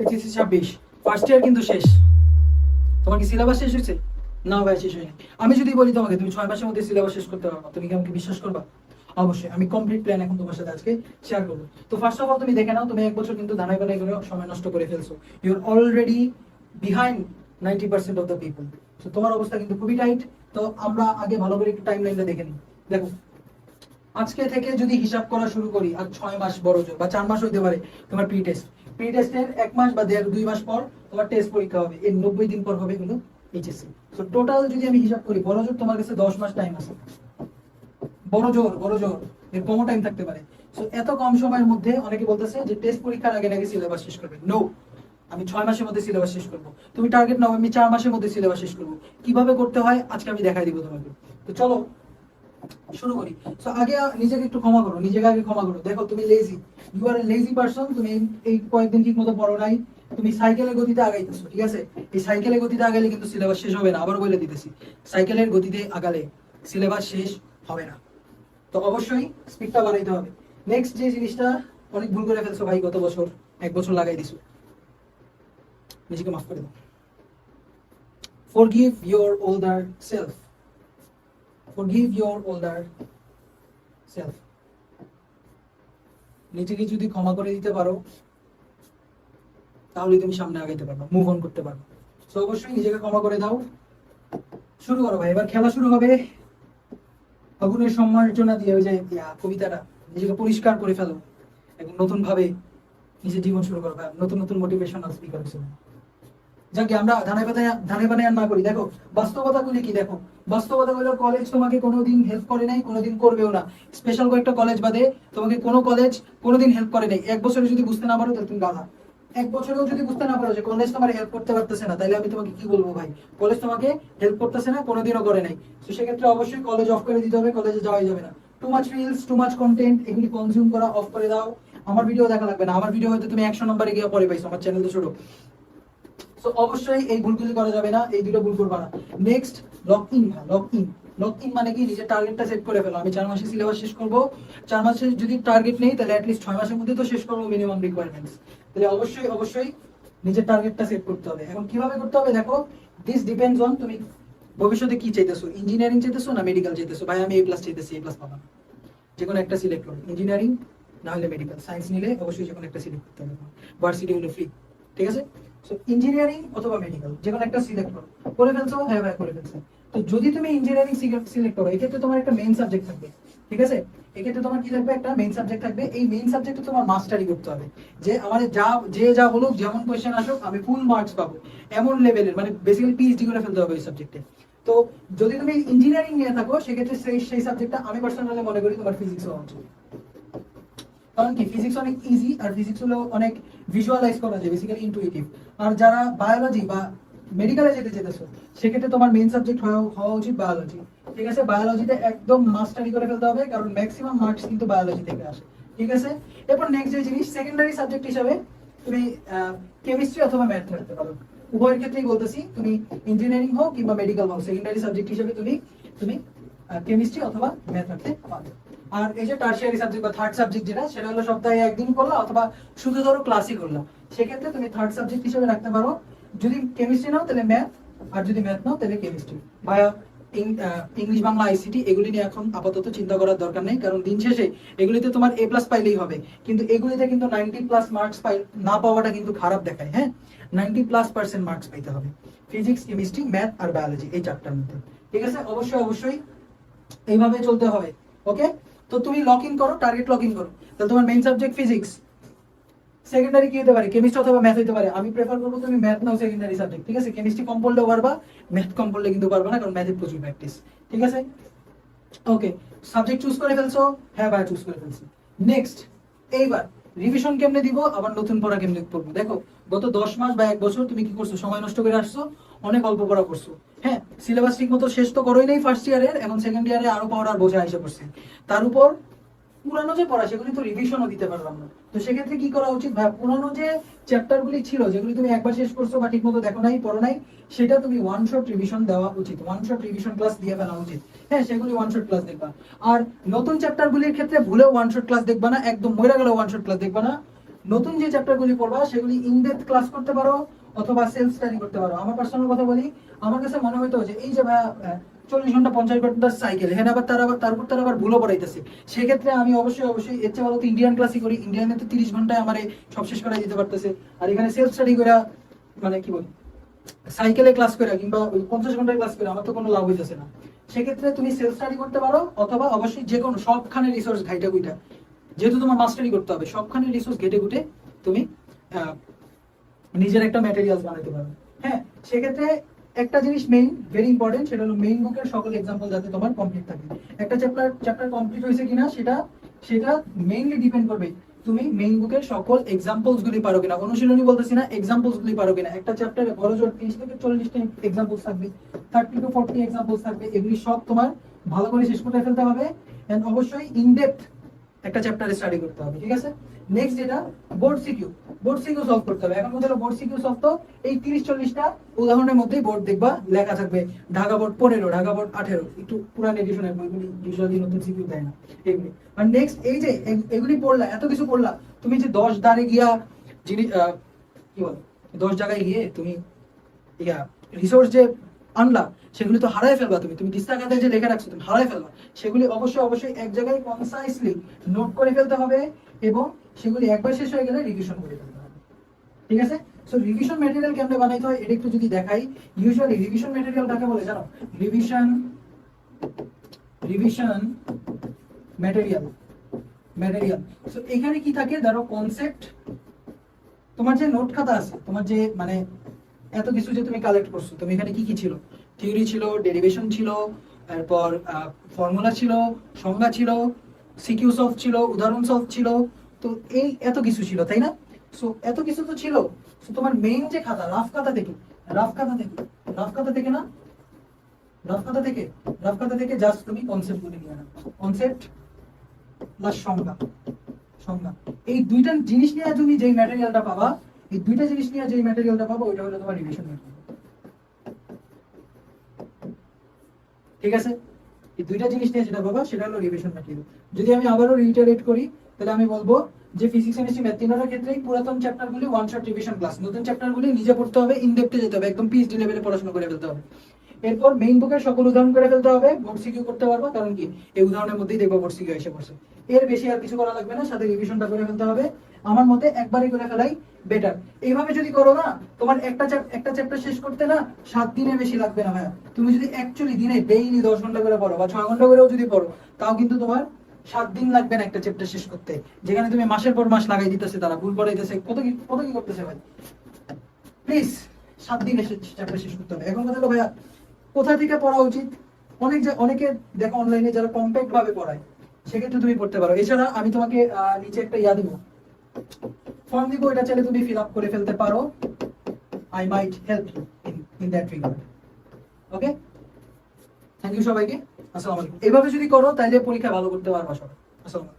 HSC ছাব্বিশ। First year কিন্তু শেষ। তোমার কি সিলেবাস শেষ হয়েছে? না ভাই, শেষ হয়নি। আমি যদি বলি তোমাকে, তুমি ছয় মাসের মধ্যে সিলেবাস শেষ করতে তুমি কি আমাকে বিশ্বাস করবা? অবশ্যই, আমি কমপ্লিট প্ল্যান এখন তোমার সাথে আজকে শেয়ার করব। তো ফার্স্ট অফ অল তুমি দেখে নাও, তুমি এক বছর কিন্তু করে সময় নষ্ট করে ফেলছো। You are already behind ninety percent of the people তো তোমার অবস্থা কিন্তু খুবই টাইট তো আমরা আগে ভালো করে একটু টাইম লাইনটা দেখে নিই। দেখো, আজকে থেকে যদি হিসাব করা শুরু করি, আর ছয় মাস বড় জোর, বা চার মাস হইতে পারে তোমার প্রি টেস্ট প্রি টেস্টের এক মাস বা দেড় দুই মাস পর তোমার টেস্ট পরীক্ষা হবে। এর নব্বই দিন পর হবে এইচএসসি তো টোটাল যদি আমি হিসাব করি, বড় জোর তোমার কাছে দশ মাস টাইম আছে। বড় জোর বড় জোর, এর কমও টাইম থাকতে পারে। সো এত কম সময়ের মধ্যে অনেকে বলতেছে যে টেস্ট পরীক্ষার আগে নাকি সিলেবাস শেষ করবে। নো আমি ছয় মাসের মধ্যে সিলেবাস শেষ করব। তুমি টার্গেট নাও, আমি চার মাসের মধ্যে সিলেবাস শেষ করব। কীভাবে করতে হয়, আজকে আমি দেখাই দিব তোমাকে। তো চলো শুরু করি। সো আগে নিজেকে একটু ক্ষমা করো, নিজেকে আগে ক্ষমা করো। দেখো, তুমি lazy you are lazy person তুমি এই- কয়েকদিন ঠিক মতো পড়ো নাই। তুমি সাইকেলের গতিতে আগাইতেছো, ঠিক আছে? এই সাইকেলের গতিতে আগালে কিন্তু সিলেবাস শেষ হবে না, আবার বলে দিতেছি। সাইকেলের গতিতে আগালে সিলেবাস শেষ হবে না। তো অবশ্যই স্পিডটা বাড়াইতে হবে। নেক্সট যে জিনিসটা, অনেক ভুল করে ফেলছো ভাই, গত বছর এক বছর লাগাই দিছো। নিজেকে মাফ করে দাও। Forgive your older self forgive your older self. নিজেকে যদি ক্ষমা করে দিতে পারো তাহলে তুমি সামনে আগাইতে পারবে মুভ অন করতে পারবে। তো অবশ্যই নিজেকে ক্ষমা করে দাও। শুরু করো ভাই, এবার খেলা শুরু হবে। আগুনের সম্মার্জনা দিয়ে ওই যে কবিতাটা, নিজেকে পরিষ্কার করে ফেলো। এবং নতুন ভাবে নিজের জীবন শুরু করো নতুন নতুন মোটিভেশনাল স্পিকার হিসেবে। যাকে আমরা ধানে পাতায় ধানে পাতায় না করি। দেখো বাস্তবতাগুলি কি? দেখো বাস্তবতাগুলো কলেজ তোমাকে কোনোদিন হেল্প করে নাই, কোনোদিন করবেও না। স্পেশাল কয়েকটা কলেজ বাদে তোমাকে কোনো কলেজ কোনোদিন হেল্প করে নাই। এক বছরে যদি বুঝতে না পারো, তাহলে তুমি গাধা এক বছরেও যদি বুঝতে না পারো যে কলেজ তোমার হেল্প করতে পারতেছে না, তাহলে আমি তোমাকে কি বলব ভাই? কলেজ তোমাকে হেল্প করতেছে না, কোনোদিনও করে নাই। তো সেক্ষেত্রে অবশ্যই কলেজ অফ করে দিতে হবে কলেজে যাওয়াই যাবে না। Too much reels too much content এগুলি কনজিউম করা অফ করে দাও। আমার ভিডিও দেখা লাগবে না। আমার ভিডিও হয়তো তুমি একশো নম্বরে গিয়ে পরে পাইছো, আমার চ্যানেল তো ছোট। তো অবশ্যই এই ভুলগুলি করা যাবে না, এই দুটো ভুল করবা না। Next lock in lock in lock in মানে কি? নিজের টার্গেটটা সেট করে ফেলো। আমি চার মাসে সিলেবাস শেষ করব। চার মাসে যদি টার্গেট নেই, তাহলে অ্যাটলিস্ট ছয় মাসের মধ্যে তো শেষ করব মিনিমাম রিকোয়ারমেন্টস তাহলে অবশ্যই অবশ্যই নিজের টার্গেটটা সেট করতে হবে। এখন কীভাবে করতে হবে? দেখো দিস ডিপেন্ডস অন তুমি ভবিষ্যতে কি চাইতেছো? ইঞ্জিনিয়ারিং চাইতেছো না মেডিকেল চাইতেছো? ভাই, আমি এ প্লাস চাইতেছি এ প্লাস পাবা। যে কোনো একটা সিলেক্ট করো। ইঞ্জিনিয়ারিং না হলে মেডিকেল সায়েন্স নিলে অবশ্যই যে কোনো একটা সিলেক্ট করতে হবে। ভার্সিটি হলে ফ্রি ঠিক আছে? সো ইঞ্জিনিয়ারিং অথবা মেডিকেল যে কোনো একটা সিলেক্ট করো। করে ফেলছো হ্যাঁ ভাই, করে ফেলছো। তো যদি তুমি ইঞ্জিনিয়ারিং সিলেক্ট করো, এক্ষেত্রে তোমার একটা মেইন সাবজেক্ট থাকবে, ঠিক আছে? এক্ষেত্রে তোমার কি থাকবে? একটা মেইন সাবজেক্ট থাকবে। এই মেইন সাবজেক্টে তোমার মাস্টারি করতে হবে। যে আমার যা, যে যা বলুক, যেমন কোয়েশ্চেন আসুক, আমি ফুল মার্কস পাবো। এমন লেভেলের মানে বেসিক্যালি পিএইচডি করে ফেলতে হবে ওই সাবজেক্টে তো যদি তুমি ইঞ্জিনিয়ারিং নিয়ে থাকো, সেক্ষেত্রে সেই সেই সাবজেক্টটা আমি পার্সোনালি মনে করি তোমার ফিজিক্স হওয়া উচিত কারণ কি ফিজিক্স অনেক ইজি আর ফিজিক্স হলো অনেক ভিজুয়ালাইজ করা যায় বেসিক্যালি ইনটুইটিভ আর যারা বায়োলজি বা মেডিকেলে যেতে সেক্ষেত্রে তোমার সাবজেক্ট হওয়া উচিত বায়োলজি ঠিক আছে? বায়োলজিতে একদম মাস্টারি করে ফেলতে হবে, কারণ ম্যাক্সিমাম মার্কস কিন্তু বায়োলজি থেকে আসে। ঠিক আছে? এরপর নেক্সট যে জিনিস সেকেন্ডারি সাবজেক্ট হিসাবে তুমি কেমিস্ট্রি অথবা ম্যাথ রাখতে পারো। উভয়ের ক্ষেত্রেই বলতেছি, তুমি ইঞ্জিনিয়ারিং হোক কিংবা মেডিকেল হোক সেকেন্ডারি সাবজেক্ট হিসেবে তুমি তুমি কেমিস্ট্রি অথবা ম্যাথ রাখতে পারো। আর এই যে টার্সিয়ারি সাবজেক্ট বা থার্ড সাবজেক্ট যেটা, সেটা হলো সপ্তাহে একদিন করল অথবা শুধু ধরো ক্লাসই করল। সেক্ষেত্রে তুমি থার্ড সাবজেক্ট হিসেবে রাখতে পারো। যদি কেমিস্ট্রি নাও, তাহলে ম্যাথ আর যদি ম্যাথ নাও, তাহলে কেমিস্ট্রি বা ইংলিশ, বাংলা আইসিটি এগুলি নিয়ে এখন আপাতত চিন্তা করার দরকার নেই, কারণ দিন শেষে এগুলিতে তোমার এ প্লাস পাইলেই হবে। কিন্তু এগুলিতে কিন্তু নাইনটি প্লাস মার্কস পাই না পাওয়াটা কিন্তু খারাপ দেখায় হ্যাঁ? নাইনটি প্লাস পার্সেন্ট মার্কস পাইতে হবে। ফিজিক্স কেমিস্ট্রি ম্যাথ আর বায়োলজি এই চারটার মধ্যে। ঠিক আছে? অবশ্যই অবশ্যই এইভাবে চলতে হবে ওকে তো তুমি লক ইন করো টার্গেট লক ইন করো। তাহলে তোমার মেইন সাবজেক্ট ফিজিক্স সেকেন্ডারি কি হতে পারে? কেমিস্ট্রি অথবা ম্যাথ হতে পারে। আমি প্রেফার করব তুমি ম্যাথ নাও সেকেন্ডারি সাবজেক্ট ঠিক আছে? কেমিস্ট্রি কম পড়লেও পারবা ম্যাথ কম পড়লে কিন্তু পারবা না, কারণ ম্যাথে প্রচুর প্র্যাকটিস ঠিক আছে? ওকে সাবজেক্ট চুজ করে ফেলছো হ্যাঁ ভাই চুজ করে ফেলছি। নেক্সট এইবার। রিভিশন কেমনে দিব? আবার নতুন পড়া কেমনে পড়ব? দেখো, গত দশ মাস বা এক বছর তুমি কি করছ? সময় নষ্ট করে আসছো, অনেক অল্প পড়া করছ। হ্যাঁ সিলেবাস ঠিক মতো শেষ তো করোই নাই ফার্স্ট ইয়ারের এখন সেকেন্ড ইয়ারে আরও পড়ার বোঝা এসে পড়ছে তার উপর পুরানো যে পড়া, সেগুলি তো রিভিশনও দিতে পারলাম না। তো সেক্ষেত্রে কি করা উচিত? ভাই, পুরানো যে চ্যাপ্টার গুলি ছিল, যেগুলি তুমি একবার শেষ করছ বা ঠিক মতো দেখো নাই, পড়ো নাই, সেটা তুমি ওয়ান শট রিভিশন দেওয়া উচিত। ওয়ান শট রিভিশন ক্লাস দিয়ে ফেলা উচিত। হ্যাঁ সেগুলি ওয়ান শট ক্লাস দেখবা। আর নতুন চ্যাপ্টার গুলির ক্ষেত্রে ভুলেও ওয়ান শট ক্লাস দেখবা না, একদম মরে গেলে ওয়ান শট ক্লাস দেখবা না। নতুন যে চ্যাপ্টারগুলি পড়বা, সেগুলি ইনডেপথ ক্লাস করতে পারো, অথবা সেলফ স্টাডি করতে পারো। আমার পার্সোনাল কথা বলি, আমার কাছে মনে হতো যে, এই যে ভাইয়া চল্লিশ ঘণ্টা, পঞ্চাশ ঘণ্টার সাইকেল হ্যাঁ আবার তার আবার তার উপর তার আবার ভুলও পড়াইতেছে সেক্ষেত্রে আমি অবশ্যই অবশ্যই এর চেয়ে ভালো তো ইন্ডিয়ান ক্লাসই করি। ইন্ডিয়ানে তো তিরিশ ঘন্টায় আমার সব শেষ করাই দিতে পারতেছে। আর এখানে সেলফ স্টাডি করে মানে কি বলি সাইকেলে ক্লাস করে কিংবা ওই পঞ্চাশ ঘণ্টার ক্লাস করে আমার তো কোনো লাভ হইতেছে না। সেক্ষেত্রে তুমি সেলফ স্টাডি করতে পারো, অথবা অবশ্যই যে কোনো সবখানে রিসোর্স ঘাইটা গুইটা। যেহেতু তোমার মাস্টারি করতে হবে, সবখানে রিসোর্স ঘেটে ঘুটে তুমি নিজের একটা ম্যাটেরিয়ালস বানাতে পারবে হ্যাঁ সেক্ষেত্রে একটা জিনিস মেইন ভেরি ইম্পর্টেন্ট সেটা হলো মেইন বুকের সকল এক্সাম্পল যাতে তোমার কমপ্লিট থাকে। একটা চ্যাপ্টার চ্যাপ্টার কমপ্লিট হয়েছে কিনা, সেটা সেটা মেইনলি ডিপেন্ড করবে তুমি মেইন বুকের সকল এক্সাম্পলস গুলি পারো কিনা। অনুশীলনী বলতেছি না এক্সাম্পলস গুলি পারো কিনা। একটা চ্যাপ্টারে বড় জোর তিরিশ থেকে চল্লিশটা এক্সাম্পলস থাকবে থার্টি টু ফোর্টি এক্সাম্পলস থাকবে, এগুলি সব তোমার ভালো করে শেষ করে ফেলতে হবে। এন্ড অবশ্যই ইন ডেপথ একটা চ্যাপ্টারে স্টাডি করতে হবে, ঠিক আছে? নেক্সট যেটা board CQ board CQ solve করতে হবে। এখন বলতে বোর্ড সিকিউ সলভ তো এই তিরিশ চল্লিশটা উদাহরণের মধ্যেই বোর্ড দেখবা, লেখা থাকবে ঢাকা বোর্ড পনেরো, ঢাকা বোর্ড আঠেরো। একটু পুরান এডিশনের বইগুলি ইউজুয়ালি নতুন সিকিউ দেয় না, এগুলি। আর নেক্সট এই যে এগুলি পড়লা, এত কিছু পড়লা, তুমি যে দশ দাঁড়ে গিয়া জিনিস কি বল? দশ জায়গায় গিয়ে তুমি ইয়া রিসোর্স যে আনলা, সেগুলি তো হারাই ফেলবা তুমি। তুমি দিস্তা খাতায় যে লেখা রাখছো, তুমি হারাই ফেলবা। সেগুলি অবশ্যই অবশ্যই এক জায়গায় কনসাইসলি নোট করে ফেলতে হবে এবং সেগুলি একবার শেষ হয়ে গেলে রিভিশন করে ফেলতে হবে। ঠিক আছে? সো রিভিশন ম্যাটেরিয়াল কেমনে বানাইতে হয়, এটা একটু যদি দেখাই। ইউজুয়ালি রিভিশন ম্যাটেরিয়াল কাকে বলে জানো? Revision revision material material so এখানে কি থাকে? ধরো কনসেপ্ট তোমার যে নোট খাতা আছে, তোমার যে মানে এত কিছু যে তুমি কালেক্ট করছ। তুমি এখানে কি কি ছিল? থিওরি ছিল ডেরিভেশন ছিল, তারপর ফর্মুলা ছিল, সংজ্ঞা ছিল সিকিউ সলভ ছিল, উদাহরণ সলভ ছিল। তো এই এত কিছু ছিল, তাই না? সো এত কিছু তো ছিল। সো তোমার মেইন যে খাতা রাফ খাতা থেকে রাফ খাতা থেকে রাফ খাতা থেকে না? রাফ খাতা থেকে রাফ খাতা থেকে জাস্ট তুমি কনসেপ্ট গুলি নিয়ে নাও। কনসেপ্ট প্লাস সংজ্ঞা সংজ্ঞা। এই দুইটা জিনিস নিয়ে তুমি যেই ম্যাটেরিয়ালটা পাবা এই দুইটা জিনিস নিয়ে যেই ম্যাটেরিয়ালটা পাবা, ওইটা হলো তোমার রিভিশন ঠিক আছে? এই দুইটা জিনিস নিয়ে যেটা সেটা হলো রিভিশন ম্যাটেরিয়াল যদি আমি আবারও রিটারেট করি, তাহলে আমি বলব যে ফিজিক্স কেমিস্ট্রি ম্যাথ ক্ষেত্রেই পুরাতন চ্যাপ্টারগুলি ওয়ান শট রিভিশন ক্লাস নতুন চ্যাপ্টারগুলি নিজে পড়তে হবে ইন ডেপথে যেতে হবে, একদম পিএইচডি লেভেলে পড়াশোনা করে ফেলতে হবে। এরপর মেইন বুকের সকল উদাহরণ করে ফেলতে হবে বোর্ড সিকিউ করতে পারব, কারণ কি? এই উদাহরণের মধ্যেই দেখব বোর্ড সিকিউ এসে পড়ছে। এর বেশি আর কিছু করা লাগবে না, সাথে রিভিশনটা করে ফেলতে হবে। আমার মতে একবারই করে ফেলাই বেটার এইভাবে যদি করো না, তোমার একটা একটা চ্যাপ্টার শেষ করতে না, সাত দিনে বেশি লাগবে না ভাইয়া। তুমি যদি অ্যাকচুয়ালি দিনে ডেইলি দশ ঘণ্টা করে পড়ো, বা ছয় ঘণ্টা করেও যদি পড়ো, তাও কিন্তু তোমার সাত দিন লাগবে না একটা চ্যাপ্টার শেষ করতে। যেখানে তুমি মাসের পর মাস লাগাই দিতেছে, তারা ভুল পড়াইতেছে, কত কি কত কি করতেছে ভাই? প্লিজ সাত দিন চ্যাপ্টার শেষ করতে হবে। এখন কথা হলো ভাইয়া, কোথা থেকে পড়া উচিত? অনেক অনেকে দেখো অনলাইনে যারা কম্প্যাক্ট ভাবে পড়ায় সেক্ষেত্রে তুমি পড়তে পারো। এছাড়া আমি তোমাকে নিচে একটা ইয়া দিব। ফর্ম দিব, এটা চাইলে তুমি ফিল আপ করে ফেলতে পারো। I might help you in in that regard okay thank you সবাইকে। আসসালামু আলাইকুম। এভাবে যদি করো তাহলে পরীক্ষা ভালো করতে পারবা সবাই। আসসালামু